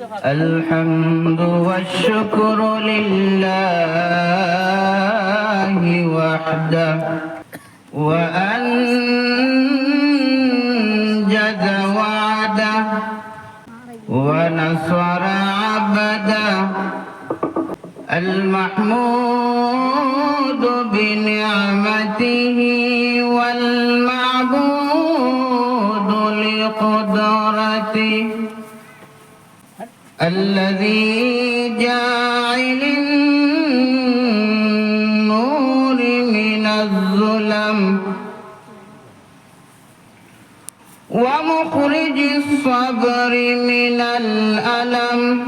الحمد والشكر لله وحده وأنجز وعده ونصر عبده. المحمود بنعمته والمعبود لقدرته الذي جاعل النور من الظلم ومخرج الصبر من الألم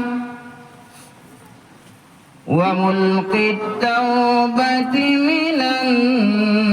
وملقي التوبة من الندم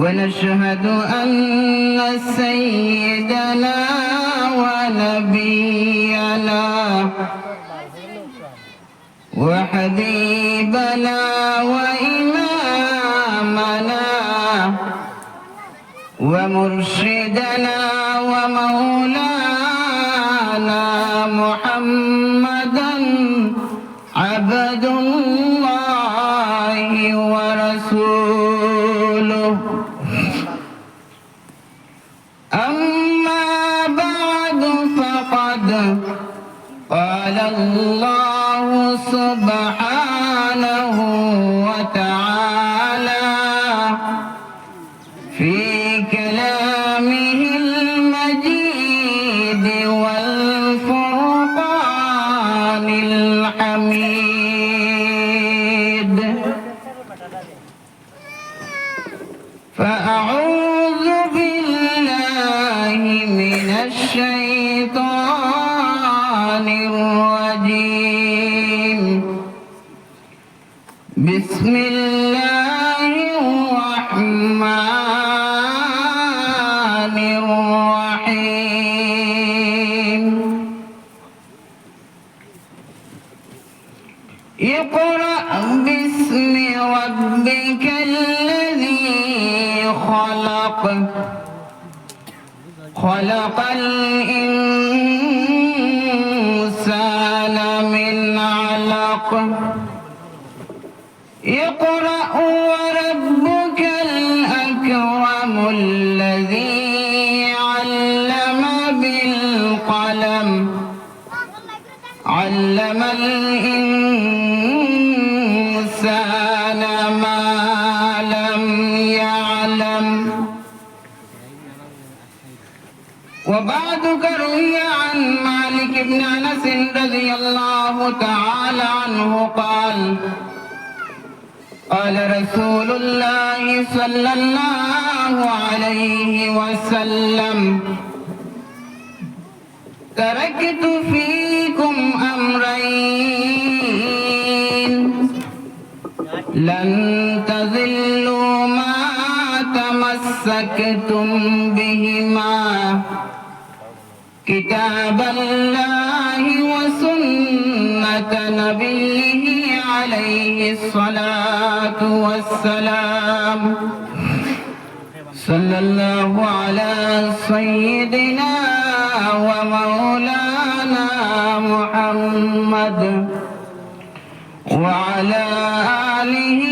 ونشهد أن سيدنا ونبينا وحبيبنا وإمامنا ومرشدنا ومولانا محمدا عبد الله الرحمن الرحيم. اقرأ باسم ربك الذي خلق. خلق الإنسان من علق. اقرأ الله تعالى عنه قال قال رسول الله صلى الله عليه وسلم تركت فيكم أمرين لن تذلوا ما تمسكتم بهما. كتاب الله وسنة نبيه عليه الصلاة والسلام. صلى الله على سيدنا ومولانا محمد وعلى آله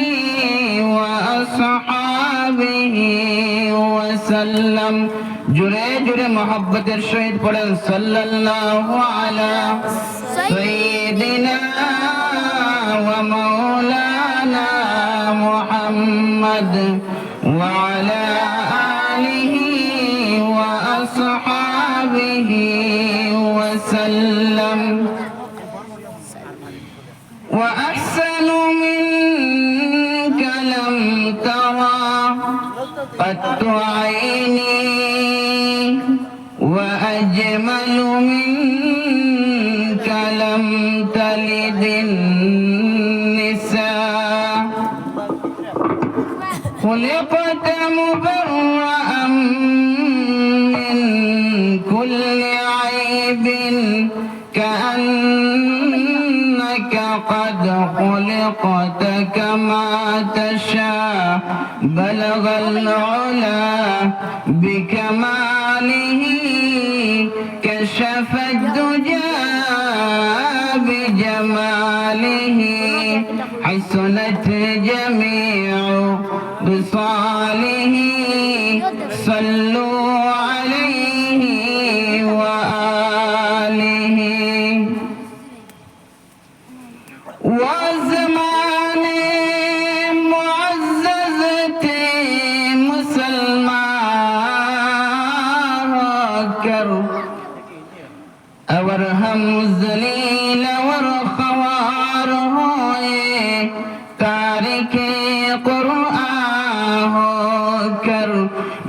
وسلم জুড়ে জুড়ে মহব্বতের সহিত পড়েন সাল্লাল্লাহু আলা সাইয়্যিদিনা ওয়া মাওলানা মুহাম্মদ ওয়া আলা قد عيني وأجمل منك لم تلد النساء. خلقت مبرأ من كل عيب كأنك قد خلقت كما تشاء. بلغ العلا بكماله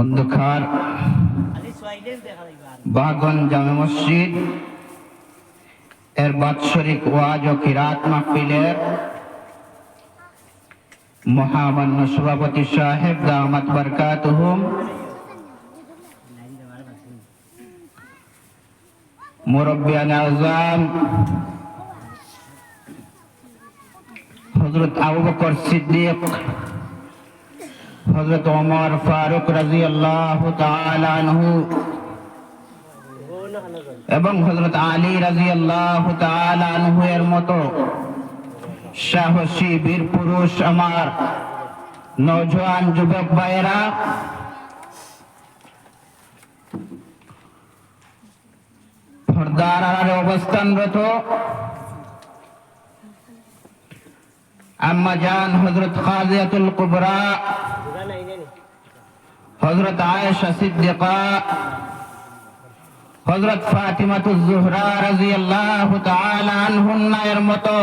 অন্ধকার বাগন জামে মসজিদ, এর বাৎসরিক ওয়াজ ও কিরাত মাহফিলের মহামান্য সভাপতি সাহেব দামাত বরকাতুহুম। মুরব্বিয়ান আজম হজরত আবু বকর সিদ্দিক হজরত ওমর ফারুক বোন হানো জন এবং হজরত আলী রাজি আল্লাহ আনহু এর মতো সাহসী বীর পুরুষ আমার নৌজওয়ান যুবক ভাইয়েরা। পর্দার আড়ালে অবস্থানরত আম্মা জান হজরত খাজিয়াতুল কুবরা হজরত আয়েশা সিদ্দিকা হজরত ফাতিমাতুজ জুহরা রাদিয়াল্লাহু তাআলা আনহুন্না এর মতো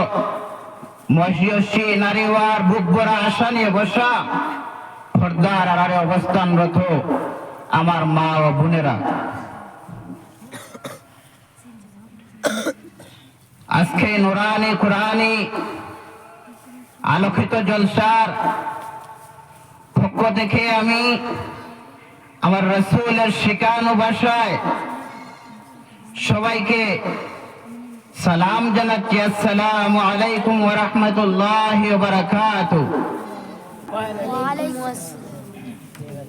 মহিয়সী নারীওয়ার বুক ভরা আশা নিয়ে বসা পর্দার আড়ালে অবস্থানরত আমার মা ও বোনেরা। আজকে নুরানি কুরআনি আলোকিত জলসার পক্ষ থেকে আমি আমার রসুলের শিকানু ভাষায় সবাইকে সালাম জানাচ্ছি আসসালামু আলাইকুম ওয়া রাহমাতুল্লাহি ওয়া বারাকাতুহু। ওয়ালাইকুম আসসালাম।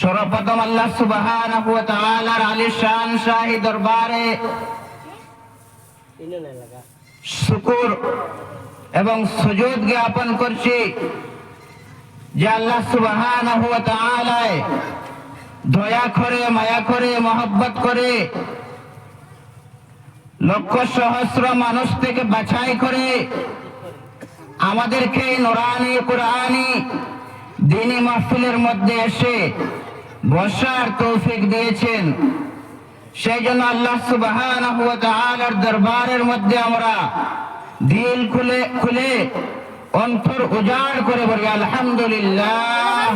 সর্বপ্রথম আল্লাহ সুবহানাহু ওয়া তাআলার আলিশান শাহী দরবারে শুকুর এবং সুযোগ জ্ঞাপন করছি যে আল্লাহ তাআলা দয়া করে, মায়া করে, মহব্বত করে, লক্ষ সহস্র মানুষ থেকে বাছাই করে আমাদেরকে নুরানি, কুরআনি দিনী মাহফিলের মধ্যে এসে বসার তৌফিক দিয়েছেন। সেই জন্য আল্লাহ তাআলার দরবারের মধ্যে আমরা দিল খুলে খুলে অন্তর উজাড় করে বলি আলহামদুলিল্লাহ।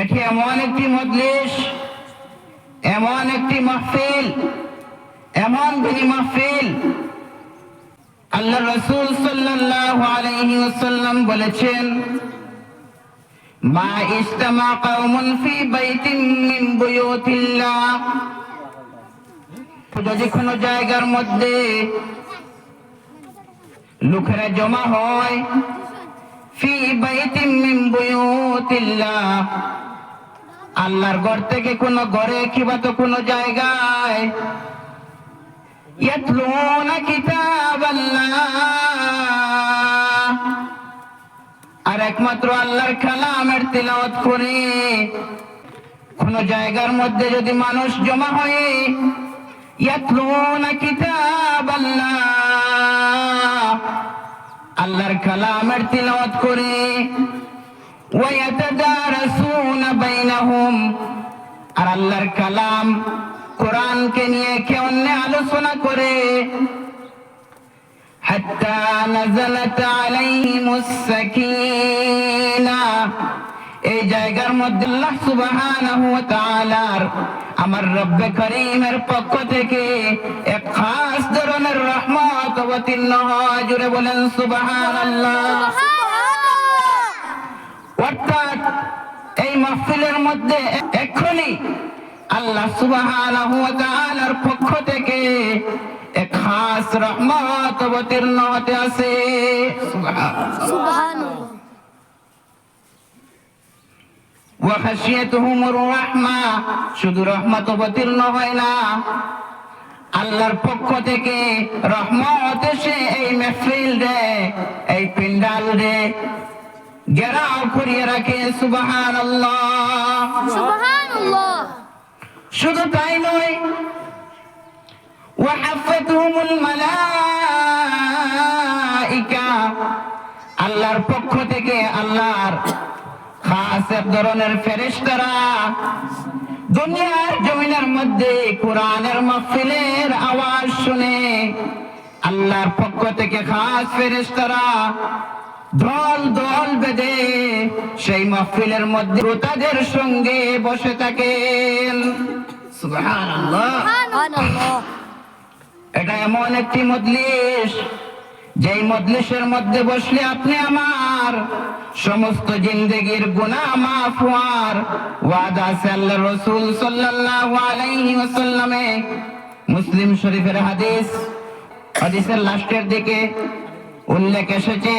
এটি এমন একটি মজলিস এমন একটি মাহফিল এমন দিনী মাহফিল। আল্লাহ রসুল সাল্লাল্লাহু আলাইহি ওয়াসাল্লাম বলেছেন মা ইজতামা কওমুন ফি বাইতিন মিন বুয়ুতিল্লাহ। যদি কোনো জায়গার মধ্যে লোকেরা জমা হয়, ফি বাইতিম আল্লাহর ঘর থেকে কোন ঘরে কিবা তো কোন জায়গায় ইয়াতলুনা কিতাবাল্লাহ। আর একমাত্র আল্লাহর কালামের তিলাওয়াত করে, কোন জায়গার মধ্যে যদি মানুষ জমা হয়ে ইয়াতলুনা কিতাবাল্লাহ আল্লাহর কালামের তিলাওয়াত করে ওয়ায়াতাদারাসুনা বাইনাহুম আর আল্লাহর কালাম কোরআনকে নিয়ে কেউ আলোচনা করে حتى نزلت عليهم السكينة এই জায়গার মধ্যে আল্লাহ সুবহানাহু ওয়া তাআলার আমার রব্বে করিমের পক্ষ থেকে এক খাস ধরনের রহমত অবতীর্ণ হয়। জুড়ে বলেন, সুবহানাল্লাহ। অর্থাৎ এই মাহফিলের মধ্যে এক্ষুনি আল্লাহ তাআলার পক্ষ থেকে এক খাস রহমত অবতীর্ণ হতে সুবহানাল্লাহ সুবহানাল্লাহ ওয়াখাশিয়াতুহুমুর রাহমা শুধু রহমত অবতীর্ণ হয় না। আল্লাহর পক্ষ থেকে রহমত এসে এই মেহফিল রে এই পিন্ডাল রে গেরাও করিয়ে রাখে সুবহানাল্লাহ। শুধু তাই নয় ওয়াহাফাতুহুমুল মালাইকা আল্লাহর পক্ষ এক ধরনের ফেরেশতারা। দুনিয়ার জমিনের মধ্যে কোরআনের মাহফিলের আওয়াজ শুনে আল্লাহর পক্ষ থেকে খাস ফেরেশতারা দল দল বেঁধে সেই মাহফিলের মধ্যে তাদের সঙ্গে বসে থাকেন। সুবহানাল্লাহ। এটা এমন একটি মজলিস যেই মজলিসের মধ্যে বসলে আপনি আমার সমস্ত জিন্দগির গুনাহ মাফ হওয়ার ওয়াদা আল্লাহ রসুল সাল্লাল্লাহু আলাইহি ওয়াসাল্লামে। মুসলিম শরীফের হাদিস, হাদিসের লাস্টের দিকে উল্লেখ এসেছে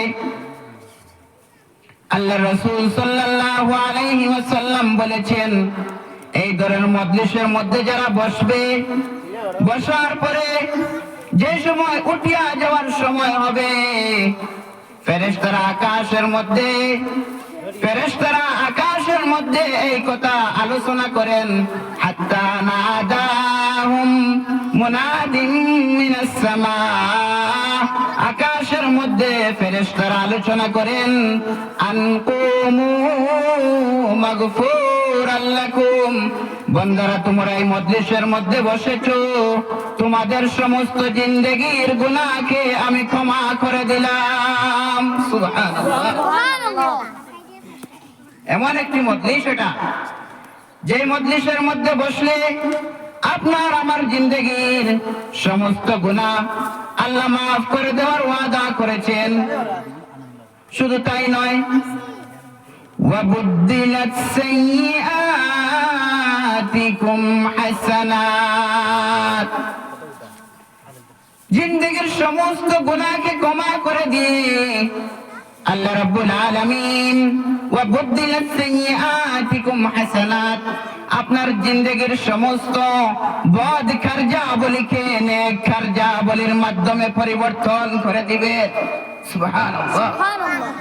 আল্লাহ রসুল সাল্লাল্লাহু আলাইহি ওয়াসাল্লাম বলেছেন, এই ধরনের মজলিসের মধ্যে যারা বসবে, বসার পরে যে সময় উঠিয়া যাওয়ার সময় হবে। ফেরেশতারা আকাশের মধ্যে, ফেরেশতারা আকাশের মধ্যে এই কথা আলোচনা করেন। হাত্তা নাদাহুম মুনাদিম মিনাস সামা। আকাশের মধ্যে ফেরেশতারা আলোচনা করেন, আনকুমু মাগফুরাল লাকুম। বন্দারা তোমরা এই মজলিসের মধ্যে বসেছো তোমাদের সমস্ত জিন্দেগির গুনাহকে আমি ক্ষমা করে দিলাম সুবহানাল্লাহ সুবহানাল্লাহ এমন একটি মজলিস এটা যে মজলিসের মধ্যে বসলে আপনার আমার জিন্দগির সমস্ত গুণা আল্লাহ মাফ করে দেওয়ার ওয়াদা করেছেন শুধু তাই নয় وبدلت আতিকুম হাসানাত জিন্দেগির সমস্ত গুনাহকে ক্ষমা করে দিয়ে আল্লাহ রাব্বুল আলামিন, ওয়া বুদ্দিলাত সাইয়্যাতিকুম হাসানাত। আপনার জিন্দগির সমস্ত বদ খারজা বলিকে নেক খারজা বলির মাধ্যমে পরিবর্তন করে দিবে। সুবহানাল্লাহ। সুবহানাল্লাহ।